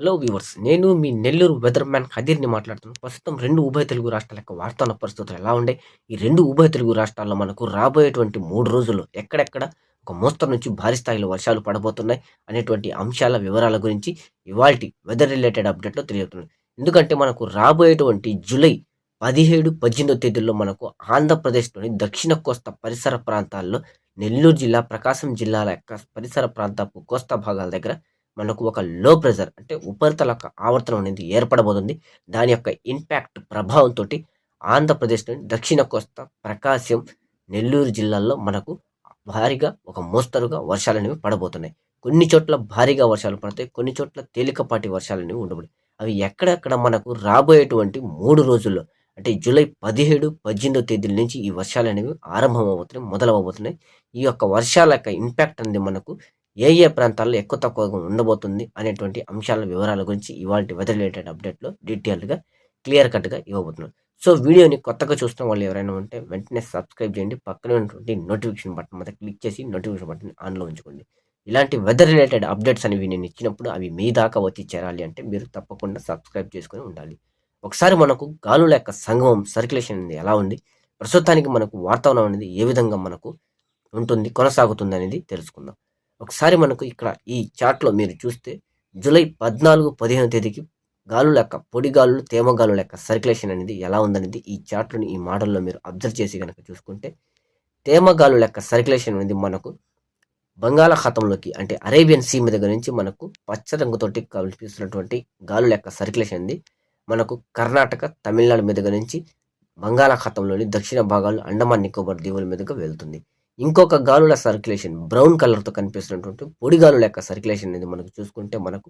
Hello viewers నేను మీ Nellore weather man ఖదీర్ని మాట్లాడుతున్నాను ప్రస్తుతం రెండు ఉభయ తెలుగు రాష్ట్రాల యొక్క వార్తాన పరిస్థితులు ఎలా ఉండే? ఈ రెండు ఉభయ తెలుగు రాష్ట్రాల్లో మనకు రాబోయేటువంటి మూడు రోజులు ఎక్కడెక్కడ? ఒక మోస్తరు నుంచి భారీ స్థాయిలో వర్షాలు పడబోతున్నాయి అనేటువంటి అంశాల వివరాల గురించి ఇవాల్టి వెదర్ రిలేటెడ్ అప్డేట్లో తెలియజేస్తున్నాను. ఎందుకంటే మనకు రాబోయేటువంటి జూలై పదిహేడు పద్దెనిమిదో తేదీల్లో మనకు ఆంధ్రప్రదేశ్లోని దక్షిణ కోస్తా పరిసర ప్రాంతాల్లో నెల్లూరు జిల్లా ప్రకాశం జిల్లాల యొక్క పరిసర ప్రాంతపు కోస్తా భాగాల దగ్గర మనకు ఒక లో ప్రెజర్ అంటే ఉపరితల యొక్క ఆవర్తనం అనేది ఏర్పడబోతుంది. దాని యొక్క ఇంపాక్ట్ ప్రభావంతో ఆంధ్రప్రదేశ్లోని దక్షిణ కోస్తా ప్రకాశం నెల్లూరు జిల్లాల్లో మనకు భారీగా ఒక మోస్తరుగా వర్షాలు అనేవి పడబోతున్నాయి. కొన్ని చోట్ల భారీగా వర్షాలు పడతాయి కొన్ని చోట్ల తేలికపాటి వర్షాలు అనేవి ఉండబడి అవి ఎక్కడెక్కడ మనకు రాబోయేటువంటి మూడు రోజుల్లో అంటే జూలై పదిహేడు పద్దెనిమిదో తేదీల నుంచి ఈ వర్షాలు అనేవి ఆరంభం అవుతున్నాయి మొదలవబోతున్నాయి ఈ యొక్క వర్షాల యొక్క ఇంపాక్ట్ అనేది మనకు ఏ ఏ ప్రాంతాల్లో ఎక్కువ తక్కువగా ఉండబోతుంది అనేటువంటి అంశాల వివరాల గురించి ఇవాళ వెదర్ రిలేటెడ్ అప్డేట్లో డీటెయిల్గా క్లియర్ కట్గా ఇవ్వబోతున్నాను సో వీడియోని కొత్తగా చూస్తున్న వాళ్ళు ఎవరైనా ఉంటే వెంటనే సబ్స్క్రైబ్ చేయండి. పక్కనే ఉన్నటువంటి నోటిఫికేషన్ బటన్ మీద క్లిక్ చేసి నోటిఫికేషన్ బటన్ ఆన్లో ఉంచుకోండి. ఇలాంటి వెదర్ రిలేటెడ్ అప్డేట్స్ అనేవి నేను ఇచ్చినప్పుడు అవి మీ దాకా వచ్చి చేరాలి అంటే మీరు తప్పకుండా సబ్స్క్రైబ్ చేసుకుని ఉండాలి. ఒకసారి మనకు గాలుల యొక్క సంగమం సర్క్యులేషన్ అనేది ఎలా ఉంది? ప్రస్తుతానికి మనకు వాతావరణం అనేది ఏ విధంగా మనకు ఉంటుంది కొనసాగుతుంది అనేది తెలుసుకుందాం. ఒకసారి మనకు ఇక్కడ ఈ చార్ట్లో మీరు చూస్తే జూలై పద్నాలుగు పదిహేను తేదీకి గాలు లెక్క పొడి గాలులు తేమ గాలు లెక్క సర్క్యులేషన్ అనేది ఎలా ఉందనేది ఈ చార్ట్లోని ఈ మోడల్లో మీరు అబ్జర్వ్ చేసి కనుక చూసుకుంటే తేమ గాలు లెక్క సర్క్యులేషన్ అనేది మనకు బంగాళాఖాతంలోకి అంటే అరేబియన్ సీ మీద నుంచి మనకు పచ్చ రంగుతోటి కల్పిస్తున్నటువంటి గాలు లెక్క సర్క్యులేషన్ అనేది మనకు కర్ణాటక తమిళనాడు మీదుగా నుంచి బంగాళాఖాతంలోని దక్షిణ భాగాలు అండమాన్ నికోబార్ దీవుల మీదుగా వెళ్తుంది. ఇంకొక గాలుల సర్క్యులేషన్ బ్రౌన్ కలర్తో కనిపిస్తున్నటువంటి పొడి గాలుల యొక్క సర్క్యులేషన్ అనేది మనకు చూసుకుంటే మనకు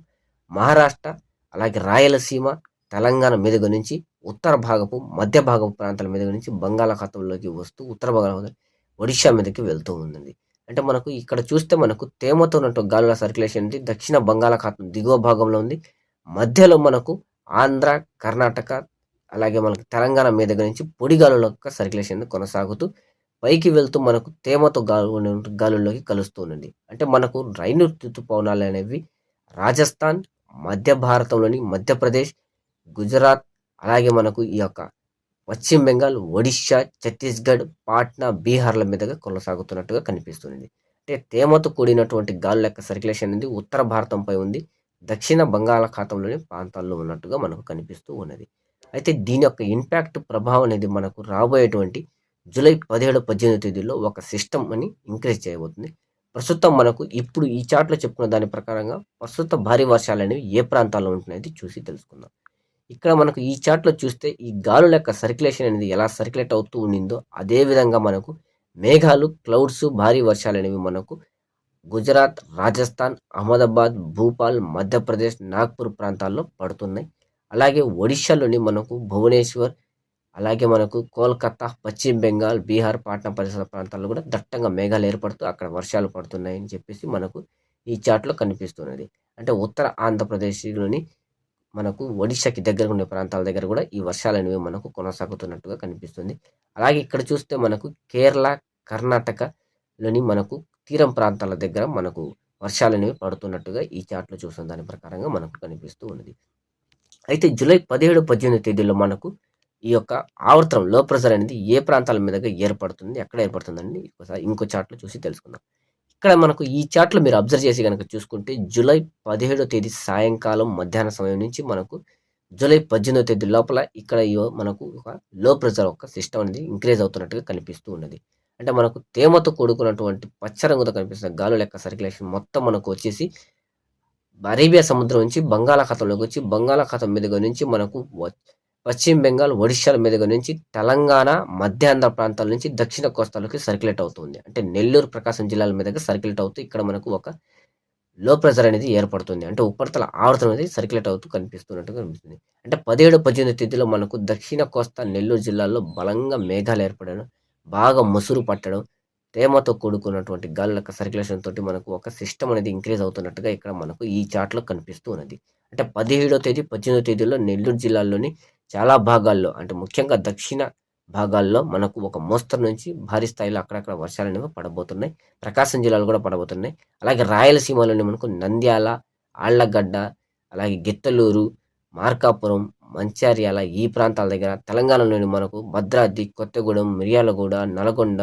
మహారాష్ట్ర అలాగే రాయలసీమ తెలంగాణ మీద నుంచి ఉత్తర భాగపు మధ్య భాగపు ప్రాంతాల మీద నుంచి బంగాళాఖాతంలోకి వస్తూ ఉత్తర భాగం ఒడిశా మీదకి వెళ్తూ ఉందండి. అంటే మనకు ఇక్కడ చూస్తే మనకు తేమతో ఉన్నటువంటి గాలుల సర్క్యులేషన్ అనేది దక్షిణ బంగాళాఖాతం దిగువ భాగంలో ఉంది. మధ్యలో మనకు ఆంధ్ర కర్ణాటక అలాగే మనకు తెలంగాణ మీద నుంచి పొడి గాలుల యొక్క సర్క్యులేషన్ కొనసాగుతూ పైకి వెళ్తూ మనకు తేమతో గాలు గాలుల్లోకి కలుస్తున్నది అంటే మనకు రైలు ఋతుపవనాలు అనేవి రాజస్థాన్ మధ్య భారతంలోని మధ్యప్రదేశ్ గుజరాత్ అలాగే మనకు ఈ యొక్క పశ్చిమ బెంగాల్ ఒడిషా ఛత్తీస్గఢ్ పాట్నా బీహార్ల మీదుగా కొనసాగుతున్నట్టుగా కనిపిస్తుంది అంటే తేమతో కూడినటువంటి గాలుల యొక్క సర్క్యులేషన్ అనేది ఉత్తర భారతంపై ఉంది. దక్షిణ బంగాళాఖాతంలోని ప్రాంతాల్లో ఉన్నట్టుగా మనకు కనిపిస్తూ ఉన్నది. అయితే దీని యొక్క ఇంపాక్ట్ ప్రభావం అనేది మనకు రాబోయేటువంటి జూలై పదిహేడు పద్దెనిమిది తేదీలో ఒక సిస్టమ్ అని ఇంక్రీజ్ చేయబోతుంది. ప్రస్తుతం మనకు ఇప్పుడు ఈ చార్ట్లో చెప్పుకున్న దాని ప్రకారంగా ప్రస్తుత భారీ వర్షాలు అనేవి ఏ ప్రాంతాల్లో ఉంటున్నాయి చూసి తెలుసుకుందాం. ఇక్కడ మనకు ఈ చార్ట్లో చూస్తే ఈ గాలుల యొక్క సర్క్యులేషన్ అనేది ఎలా సర్క్యులేట్ అవుతూ ఉండిందో అదే విధంగా మనకు మేఘాలు క్లౌడ్స్ భారీ వర్షాలు అనేవి మనకు గుజరాత్ రాజస్థాన్ అహ్మదాబాద్ భూపాల్ మధ్యప్రదేశ్ నాగ్పూర్ ప్రాంతాల్లో పడుతున్నాయి. అలాగే ఒడిశాలోని మనకు భువనేశ్వర్ అలాగే మనకు కోల్కత్తా పశ్చిమ బెంగాల్ బీహార్ పాట్నా పరిసర ప్రాంతాల్లో కూడా దట్టంగా మేఘాలు ఏర్పడుతూ అక్కడ వర్షాలు పడుతున్నాయని చెప్పేసి మనకు ఈ చాట్లో కనిపిస్తున్నది. అంటే ఉత్తర ఆంధ్రప్రదేశ్లోని మనకు ఒడిశాకి దగ్గర ఉండే ప్రాంతాల దగ్గర కూడా ఈ వర్షాలు అనేవి మనకు కొనసాగుతున్నట్టుగా కనిపిస్తుంది. అలాగే ఇక్కడ చూస్తే మనకు కేరళ కర్ణాటకలోని మనకు తీరం ప్రాంతాల దగ్గర మనకు వర్షాలు అనేవి పడుతున్నట్టుగా ఈ చాట్లో చూసిన దాని ప్రకారంగా మనకు కనిపిస్తూ ఉన్నది. అయితే జూలై పదిహేడు పద్దెనిమిది తేదీలో మనకు ఈ యొక్క ఆవర్తనం లో ప్రెజర్ అనేది ఏ ప్రాంతాల మీదగా ఏర్పడుతుంది ఎక్కడ ఏర్పడుతుందని ఒకసారి ఇంకో చార్ట్లో చూసి తెలుసుకుందాం. ఇక్కడ మనకు ఈ చార్ట్లో మీరు అబ్జర్వ్ చేసి కనుక చూసుకుంటే జూలై పదిహేడో తేదీ సాయంకాలం మధ్యాహ్న సమయం నుంచి మనకు జూలై పద్దెనిమిదో తేదీ లోపల ఇక్కడ మనకు ఒక లో ప్రెషర్ ఒక సిస్టమ్ అనేది ఇంక్రీజ్ అవుతున్నట్టుగా కనిపిస్తూ ఉన్నది. అంటే మనకు తేమతో కూడుకున్నటువంటి పచ్చ రంగుతో కనిపిస్తున్న గాలు లెక్క సర్క్యులేషన్ మొత్తం మనకు వచ్చేసి అరేబియా సముద్రం నుంచి బంగాళాఖాతంలోకి వచ్చి బంగాళాఖాతం మీదుగా నుంచి మనకు పశ్చిమ బెంగాల్ ఒడిశాల మీదుగా నుంచి తెలంగాణ మధ్యాంధ్ర ప్రాంతాల నుంచి దక్షిణ కోస్తాలకి సర్క్యులేట్ అవుతుంది. అంటే నెల్లూరు ప్రకాశం జిల్లాల మీదుగా సర్క్యులేట్ అవుతూ ఇక్కడ మనకు ఒక లో ప్రెజర్ అనేది ఏర్పడుతుంది. అంటే ఉపరితల ఆవర్తనం అనేది సర్క్యులేట్ అవుతూ కనిపిస్తున్నట్టుగా కనిపిస్తుంది. అంటే పదిహేడు పద్దెనిమిది తేదీలో మనకు దక్షిణ కోస్తా నెల్లూరు జిల్లాలో బలంగా మేఘాలు ఏర్పడడం బాగా ముసురు పట్టడం తేమతో కూడుకున్నటువంటి గాలి సర్క్యులేషన్ తోటి మనకు ఒక సిస్టమ్ అనేది ఇంక్రీజ్ అవుతున్నట్టుగా ఇక్కడ మనకు ఈ చార్ట్లో కనిపిస్తూ ఉన్నది. అంటే పదిహేడో తేదీ పద్దెనిమిదో తేదీలో నెల్లూరు జిల్లాలోని చాలా భాగాల్లో అంటే ముఖ్యంగా దక్షిణ భాగాల్లో మనకు ఒక మోస్తరు నుంచి భారీ స్థాయిలో అక్కడక్కడ వర్షాలు అనేవి పడబోతున్నాయి. ప్రకాశం జిల్లాలో కూడా పడబోతున్నాయి. అలాగే రాయలసీమలోని మనకు నంద్యాల ఆళ్ళగడ్డ అలాగే గిత్తలూరు మార్కాపురం మంచార్యాల ఈ ప్రాంతాల దగ్గర తెలంగాణలోని మనకు భద్రాద్రి కొత్తగూడెం మిర్యాలగూడ నల్గొండ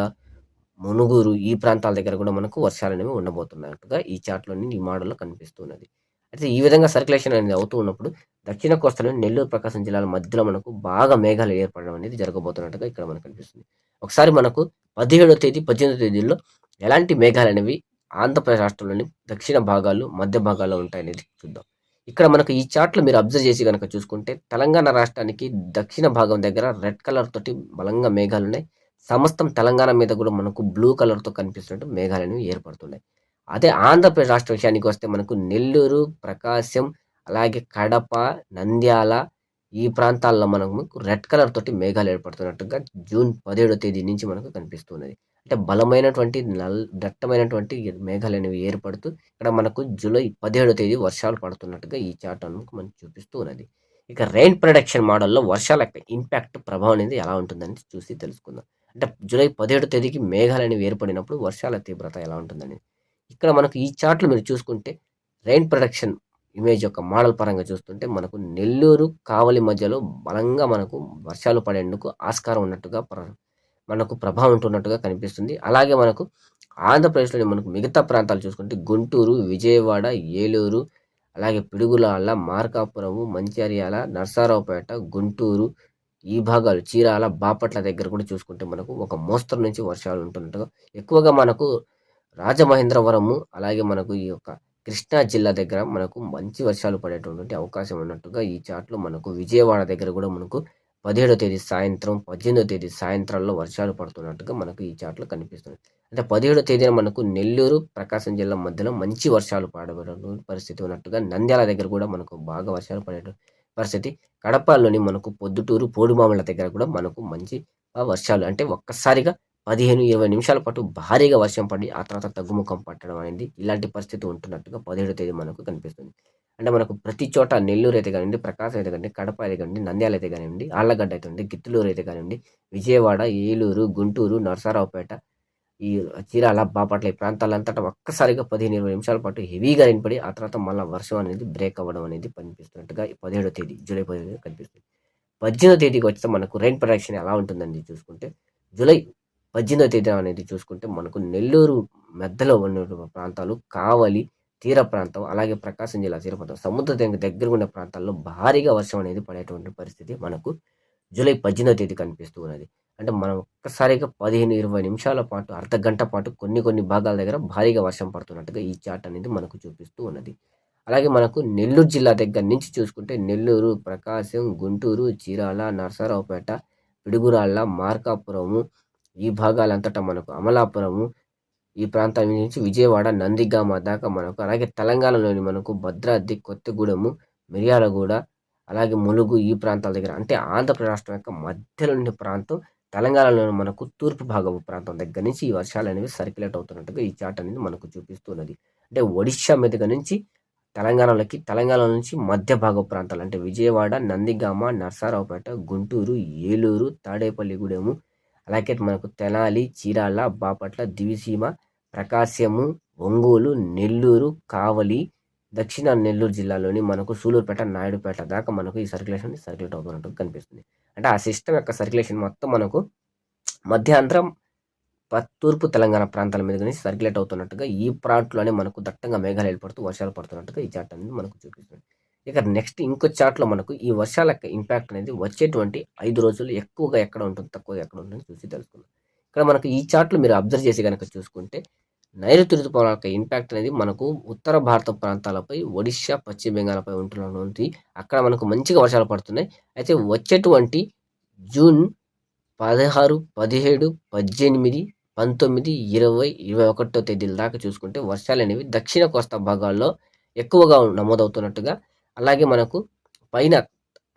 మునుగూరు ఈ ప్రాంతాల దగ్గర కూడా మనకు వర్షాలు అనేవి ఉండబోతున్నట్టుగా ఈ చార్ట్లోని ఈ మోడల్లో కనిపిస్తున్నది. అయితే ఈ విధంగా సర్క్యులేషన్ అనేది అవుతూ ఉన్నప్పుడు దక్షిణ కోస్తాలోని నెల్లూరు ప్రకాశం జిల్లాల మధ్యలో మనకు బాగా మేఘాలు ఏర్పడడం అనేది జరగబోతున్నట్టుగా ఇక్కడ మనకు కనిపిస్తుంది. ఒకసారి మనకు పదిహేడో తేదీ పద్దెనిమిదో తేదీల్లో ఎలాంటి మేఘాలు అనేవి ఆంధ్రప్రదేశ్ రాష్ట్రంలోని దక్షిణ భాగాలు మధ్య భాగాల్లో ఉంటాయనేది చూద్దాం. ఇక్కడ మనకు ఈ చార్ట్లో మీరు అబ్జర్వ్ చేసి కనుక చూసుకుంటే తెలంగాణ రాష్ట్రానికి దక్షిణ భాగం దగ్గర రెడ్ కలర్ తోటి బలంగా మేఘాలు ఉన్నాయి. సమస్తం తెలంగాణ మీద కూడా మనకు బ్లూ కలర్తో కనిపిస్తున్నట్టు మేఘాలు అనేవి ఏర్పడుతున్నాయి. అదే ఆంధ్రప్రదేశ్ రాష్ట్ర విషయానికి వస్తే మనకు నెల్లూరు ప్రకాశం అలాగే కడప నంద్యాల ఈ ప్రాంతాల్లో మనకు రెడ్ కలర్ తోటి మేఘాలు ఏర్పడుతున్నట్టుగా జూన్ పదిహేడో తేదీ నుంచి మనకు కనిపిస్తున్నది. అంటే బలమైనటువంటి నల్ దట్టమైనటువంటి మేఘాలు అనేవి ఏర్పడుతూ ఇక్కడ మనకు జూలై పదిహేడో తేదీ వర్షాలు పడుతున్నట్టుగా ఈ చార్ట్ మనకు మనకు చూపిస్తూ ఉన్నది ఇక రెయిన్ ప్రొడక్షన్ మోడల్లో వర్షాల యొక్క ఇంపాక్ట్ ప్రభావం అనేది ఎలా ఉంటుందని చూసి తెలుసుకుందాం. అంటే జూలై పదిహేడో తేదీకి మేఘాలు అనేవి ఏర్పడినప్పుడు వర్షాల తీవ్రత ఎలా ఉంటుందని ఇక్కడ మనకు ఈ చార్ట్లు మీరు చూసుకుంటే రైన్ ప్రొడక్షన్ ఇమేజ్ యొక్క మోడల్ పరంగా చూస్తుంటే మనకు నెల్లూరు కావలి మధ్యలో బలంగా మనకు వర్షాలు పడేందుకు ఆస్కారం ఉన్నట్టుగా మనకు ప్రభావం ఉంటున్నట్టుగా కనిపిస్తుంది. అలాగే మనకు ఆంధ్రప్రదేశ్లోని మనకు మిగతా ప్రాంతాలు చూసుకుంటే గుంటూరు విజయవాడ ఏలూరు అలాగే పిడుగులాల మార్కాపురము మంచిర్యాల నర్సారావుపేట గుంటూరు ఈ భాగాలు చీరాల బాపట్ల దగ్గర కూడా చూసుకుంటే మనకు ఒక మోస్తరు నుంచి వర్షాలు ఉంటున్నట్టుగా ఎక్కువగా మనకు రాజమహేంద్రవరము అలాగే మనకు ఈ యొక్క కృష్ణా జిల్లా దగ్గర మనకు మంచి వర్షాలు పడేటటువంటి అవకాశం ఉన్నట్టుగా ఈ చాట్లో మనకు విజయవాడ దగ్గర కూడా మనకు పదిహేడో తేదీ సాయంత్రం పద్దెనిమిదో తేదీ సాయంత్రాల్లో వర్షాలు పడుతున్నట్టుగా మనకు ఈ చాట్లో కనిపిస్తుంది. అంటే పదిహేడో తేదీన మనకు నెల్లూరు ప్రకాశం జిల్లా మధ్యలో మంచి వర్షాలు పడబడే పరిస్థితి ఉన్నట్టుగా నంద్యాల దగ్గర కూడా మనకు బాగా వర్షాలు పడే పరిస్థితి. కడపలోని మనకు పొద్దుటూరు పోడుమామల దగ్గర కూడా మనకు మంచి వర్షాలు అంటే ఒక్కసారిగా పదిహేను ఇరవై నిమిషాల పాటు భారీగా వర్షం పడి ఆ తర్వాత తగ్గుముఖం పట్టడం అనేది ఇలాంటి పరిస్థితి ఉంటున్నట్టుగా పదిహేడు తేదీ మనకు కనిపిస్తుంది. అంటే మనకు ప్రతి చోట నెల్లూరు అయితే కానివ్వండి ప్రకాశం అయితే కానివ్వండి కడప అయితే కానివ్వండి నంద్యాల అయితే కానివ్వండి ఆళ్ళగడ్డ అయితే కానివ్వండి గిత్తులూరు అయితే కానివ్వండి విజయవాడ ఏలూరు గుంటూరు నరసరావుపేట ఈ చీరాల బాపట్ల ఈ ప్రాంతాలంతటా ఒక్కసారిగా పదిహేను ఇరవై నిమిషాల పాటు హెవీగా పడి ఆ తర్వాత మళ్ళీ వర్షం అనేది బ్రేక్ అవ్వడం అనేది కనిపిస్తున్నట్టుగా పదిహేడో తేదీ జూలై పదిహేడు కనిపిస్తుంది. పద్దెనిమిదో తేదీకి వచ్చే మనకు రైన్ ప్రొడక్షన్ ఎలా ఉంటుందని చూసుకుంటే జూలై పద్దెనిమిదో తేదీ అనేది చూసుకుంటే మనకు నెల్లూరు మెద్దలో ఉన్న ప్రాంతాలు కావలి తీర ప్రాంతం అలాగే ప్రకాశం జిల్లా తీర ప్రాంతం సముద్ర దగ్గర ఉన్న ప్రాంతాల్లో భారీగా వర్షం అనేది పడేటువంటి పరిస్థితి మనకు జూలై పద్దెనిమిదో తేదీ కనిపిస్తూ ఉన్నది. అంటే మనం ఒక్కసారిగా పదిహేను ఇరవై నిమిషాల పాటు అర్ధ గంట పాటు కొన్ని కొన్ని భాగాల దగ్గర భారీగా వర్షం పడుతున్నట్టుగా ఈ చాట్ అనేది మనకు చూపిస్తూ ఉన్నది. అలాగే మనకు నెల్లూరు జిల్లా దగ్గర నుంచి చూసుకుంటే నెల్లూరు ప్రకాశం గుంటూరు చీరాల నరసరావుపేట పిడుగురాళ్ళ మార్కాపురము ఈ భాగాలంతటా మనకు అమలాపురము ఈ ప్రాంతం నుంచి విజయవాడ నందిగామ దాకా మనకు అలాగే తెలంగాణలోని మనకు భద్రాద్రి కొత్తగూడెము మిర్యాలగూడ అలాగే ములుగు ఈ ప్రాంతాల దగ్గర అంటే ఆంధ్రప్రదేశ్ రాష్ట్రం యొక్క మధ్యలోని ప్రాంతం తెలంగాణలోని మనకు తూర్పు భాగపు ప్రాంతం దగ్గర నుంచి ఈ వర్షాలు అనేవి సర్క్యులేట్ అవుతున్నట్టుగా ఈ చాట్ అనేది మనకు చూపిస్తున్నది. అంటే ఒడిశా మీదుగా నుంచి తెలంగాణలోకి తెలంగాణ నుంచి మధ్య భాగ ప్రాంతాలు అంటే విజయవాడ నందిగామ నర్సారావుపేట గుంటూరు ఏలూరు తాడేపల్లిగూడెము అలాగే మనకు తెనాలి చీరాల బాపట్ల దివిసీమ ప్రకాశము ఒంగోలు నెల్లూరు కావలి దక్షిణ నెల్లూరు జిల్లాలోని మనకు సూలూరుపేట నాయుడుపేట దాకా మనకు ఈ సర్క్యులేషన్ సర్క్యులేట్ అవుతున్నట్టు కనిపిస్తుంది. అంటే ఆ సిస్టమ్ యొక్క సర్క్యులేషన్ మొత్తం మనకు మధ్యాంధ్రం తూర్పు తెలంగాణ ప్రాంతాల మీద నుంచి సర్క్యులేట్ అవుతున్నట్టుగా ఈ ప్రాంట్లోనే మనకు దట్టంగా మేఘాలు ఏర్పడుతూ వర్షాలు పడుతున్నట్టుగా ఈ చార్ట్ అనేది మనకు చూపిస్తుంది. ఇక నెక్స్ట్ ఇంకో చార్ట్లో మనకు ఈ వర్షాల యొక్క ఇంపాక్ట్ అనేది వచ్చేటువంటి ఐదు రోజులు ఎక్కువగా ఎక్కడ ఉంటుంది తక్కువగా ఎక్కడ ఉంటుంది చూసి తెలుసుకుందాం. ఇక్కడ మనకు ఈ చార్ట్లు మీరు అబ్జర్వ్ చేసి కనుక చూసుకుంటే నైరుతి ఋతుపవనాల యొక్క ఇంపాక్ట్ అనేది మనకు ఉత్తర భారత ప్రాంతాలపై ఒడిశా పశ్చిమ బెంగాల్పై ఉంటుంది అక్కడ మనకు మంచిగా వర్షాలు పడుతున్నాయి. అయితే వచ్చేటువంటి జూన్ పదహారు పదిహేడు పద్దెనిమిది పంతొమ్మిది ఇరవై ఇరవై ఒకటో తేదీల దాకా చూసుకుంటే వర్షాలు అనేవి దక్షిణ కోస్తా భాగాల్లో ఎక్కువగా నమోదవుతున్నట్టుగా అలాగే మనకు పైన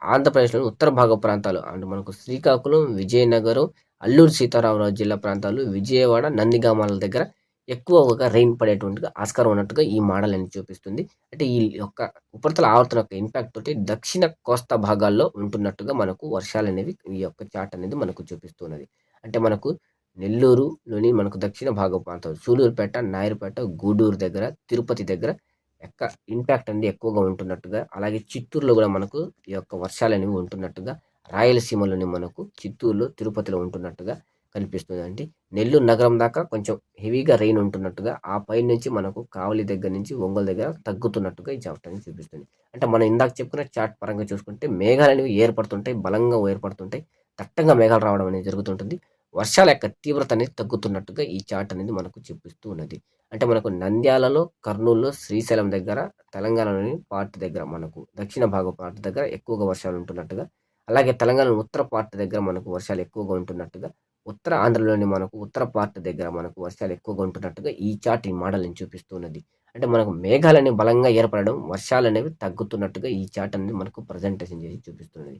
ఆంధ్రప్రదేశ్లోని ఉత్తర భాగ ప్రాంతాలు అంటే మనకు శ్రీకాకుళం విజయనగరం అల్లూరు సీతారామరాజు జిల్లా ప్రాంతాలు విజయవాడ నందిగామాల దగ్గర ఎక్కువగా రెయిన్ పడేటువంటిగా ఆస్కారం ఉన్నట్టుగా ఈ మోడల్ అని చూపిస్తుంది. అంటే ఈ యొక్క ఉపరితల ఆవర్తన యొక్క ఇంపాక్ట్ తోటి దక్షిణ కోస్తా భాగాల్లో ఉంటున్నట్టుగా మనకు వర్షాలు అనేవి ఈ యొక్క చాట్ అనేది మనకు చూపిస్తున్నది. అంటే మనకు నెల్లూరులోని మనకు దక్షిణ భాగ ప్రాంతం సూలూరుపేట నాయరుపేట గూడూరు దగ్గర తిరుపతి దగ్గర యొక్క ఇంపాక్ట్ అనేది ఎక్కువగా ఉంటున్నట్టుగా. అలాగే చిత్తూరులో కూడా మనకు ఈ యొక్క వర్షాలు అనేవి ఉంటున్నట్టుగా రాయలసీమలోని మనకు చిత్తూరులో తిరుపతిలో ఉంటున్నట్టుగా కనిపిస్తుంది అంటే నెల్లూరు నగరం దాకా కొంచెం హెవీగా రెయిన్ ఉంటున్నట్టుగా ఆ పై నుంచి మనకు కావలి దగ్గర నుంచి ఒంగోలు దగ్గర తగ్గుతున్నట్టుగా ఈ చాప్టర్ అనేది చూపిస్తుంది. అంటే మనం ఇందాక చెప్పుకున్న చార్ట్ పరంగా చూసుకుంటే మేఘాలు అనేవి ఏర్పడుతుంటాయి బలంగా ఏర్పడుతుంటాయి దట్టంగా మేఘాలు రావడం అనేది జరుగుతుంటుంది. వర్షాల యొక్క తీవ్రత అనేది తగ్గుతున్నట్టుగా ఈ చార్ట్ అనేది మనకు చూపిస్తూ ఉన్నది. అంటే మనకు నంద్యాలలో కర్నూలులో శ్రీశైలం దగ్గర తెలంగాణలోని పార్ట్ దగ్గర మనకు దక్షిణ భాగ పార్ట్ దగ్గర ఎక్కువగా వర్షాలు ఉంటున్నట్టుగా అలాగే తెలంగాణ ఉత్తర పార్ట్ దగ్గర మనకు వర్షాలు ఎక్కువగా ఉంటున్నట్టుగా ఉత్తర ఆంధ్రలోని మనకు ఉత్తర పార్ట్ దగ్గర మనకు వర్షాలు ఎక్కువగా ఉంటున్నట్టుగా ఈ చార్ట్ ఈ మోడల్ని చూపిస్తున్నది. అంటే మనకు మేఘాలని బలంగా ఏర్పడడం వర్షాలు అనేవి తగ్గుతున్నట్టుగా ఈ చార్ట్ అనేది మనకు ప్రజెంటేషన్ చేసి చూపిస్తున్నది.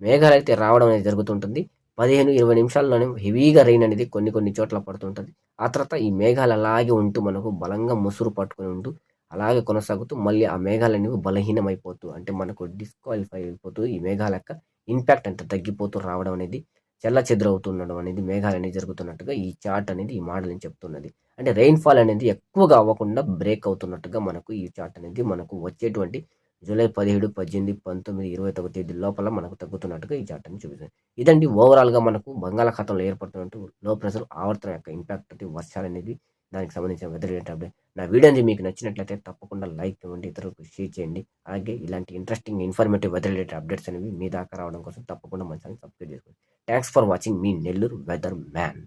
మేఘాలు అయితే రావడం అనేది జరుగుతుంటుంది. పదిహేను ఇరవై నిమిషాల్లోనే హెవీగా రెయిన్ అనేది కొన్ని కొన్ని చోట్ల పడుతుంటుంది. ఆ తర్వాత ఈ మేఘాలు అలాగే ఉంటూ మనకు బలంగా ముసురు పట్టుకొని ఉంటూ అలాగే కొనసాగుతూ మళ్ళీ ఆ మేఘాలు అనేవి బలహీనమైపోతూ అంటే మనకు డిస్క్వాలిఫై అయిపోతూ ఈ మేఘాల యొక్క ఇంపాక్ట్ అంత తగ్గిపోతూ రావడం అనేది చెల్ల చెదరవుతుండడం అనేది మేఘాలు అనేది జరుగుతున్నట్టుగా ఈ చార్ట్ అనేది ఈ మోడల్ అని చెప్తున్నది. అంటే రెయిన్ఫాల్ అనేది ఎక్కువగా అవ్వకుండా బ్రేక్ అవుతున్నట్టుగా మనకు ఈ చార్ట్ అనేది మనకు వచ్చేటువంటి జూలై పదిహేడు పద్దెనిమిది పంతొమ్మిది ఇరవై తొమ్మిది తేదీ లోపల మనకు తగ్గుతున్నట్టుగా ఈ చార్ట్ అని చూపిస్తుంది. ఇదండి ఓవరాల్గా మనకు బంగాళాఖాతంలో ఏర్పడుతున్నట్టు లో ప్రెషర్ ఆవర్తనం యొక్క ఇంపాక్ట్ అంటే వర్షాలు అనేది దానికి సంబంధించిన వెదర్ రిలేటెడ్ అప్డేట్ నా వీడియో అనేది మీకు నచ్చినట్లయితే తప్పకుండా లైక్ ఇవ్వండి ఇతరులకు షేర్ చేయండి. అలాగే ఇలాంటి interesting informative weather related updates అనేవి మీ దాకా రావడం కోసం తప్పకుండా మన ఛానల్ సబ్స్క్రైబ్ చేసుకోండి. థ్యాంక్స్ ఫర్ వాచింగ్ మీ నెల్లూరు వెదర్ మ్యాన్